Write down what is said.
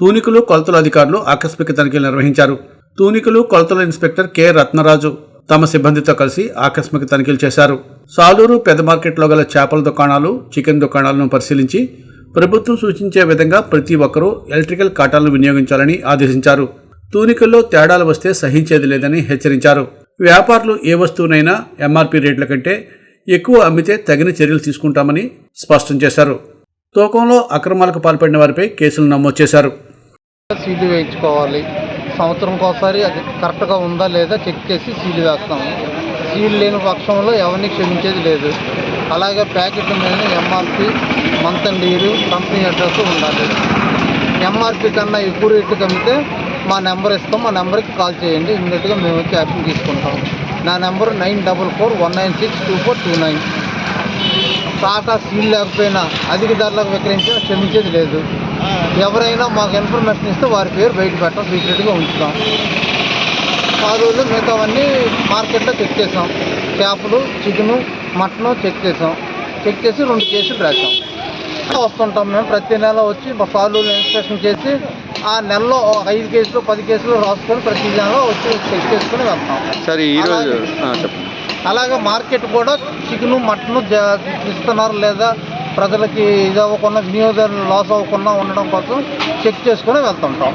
తూనికలు కొలతల అధికారులు ఆకస్మిక తనిఖీలు నిర్వహించారు. తూనికలు కొలతల ఇన్స్పెక్టర్ కె. రత్నరాజు తమ సిబ్బందితో కలిసి ఆకస్మిక తనిఖీలు చేశారు. సాలూరు పెద్ద మార్కెట్లో గల చేపల దుకాణాలు చికెన్ దుకాణాలను పరిశీలించి ప్రభుత్వం సూచించే విధంగా ప్రతి ఒక్కరూ ఎలక్ట్రికల్ కాటాలను వినియోగించాలని ఆదేశించారు. తూనికల్లో తేడాలు వస్తే సహించేది లేదని హెచ్చరించారు. వ్యాపారులు ఏ వస్తువునైనా ఎంఆర్పి రేట్ల కంటే ఎక్కువ అమ్మితే తగిన చర్యలు తీసుకుంటామని స్పష్టం చేశారు. తూకంలో అక్రమాలకు పాల్పడిన వారిపై కేసులు నమోదు చేశారు. సీలు వేయించుకోవాలి. సంవత్సరం ఒకసారి అది కరెక్ట్గా ఉందా లేదా చెక్ చేసి సీలు వేస్తాము సీలు లేని పక్షంలో ఎవరిని క్షమించేది లేదు. అలాగే ప్యాకెట్ మీద MRP month and year company address ఉండాలి. ఎంఆర్పి కన్నా ఎక్కువ రేటు కమితే మా నెంబర్ ఇస్తాం. మా నెంబర్కి కాల్ చేయండి. ఇమ్మీడియట్గా మేము వచ్చి యాప్ తీసుకుంటాం. నా number nine double four one nine six two four two nine. Tata seal లేకపోయినా అధిక ధరలకు విక్రయించినా క్షమించేది లేదు. ఎవరైనా మాకు ఇన్ఫర్మేషన్ ఇస్తే వారి పేరు బయట పెట్టడం సీక్రెట్గా ఉంచుతాం. ఆ రోజులు మిగతావన్నీ మార్కెట్లో చెక్ చేసాం. చేపలు చికెను మటను చెక్ చేసాం. చెక్ చేసి రెండు కేసులు రాసాం వస్తుంటాం మేము ప్రతి నెల వచ్చి మా సార్లు ఇన్స్పెక్షన్ చేసి ఆ నెలలో ఐదు కేసులు పది కేసులు రాసుకొని ప్రతి నెల వచ్చి చెక్ చేసుకుని వెళ్తాం. సరే ఈరోజు అలాగే. మార్కెట్ కూడా చికెను మటను ఇస్తున్నారు లేదా ప్రజలకి ఇది అవ్వకుండా వినియోగదారులు లాస్ అవ్వకుండా ఉండడం కోసం చెక్ చేసుకుని వెళ్తుంటాం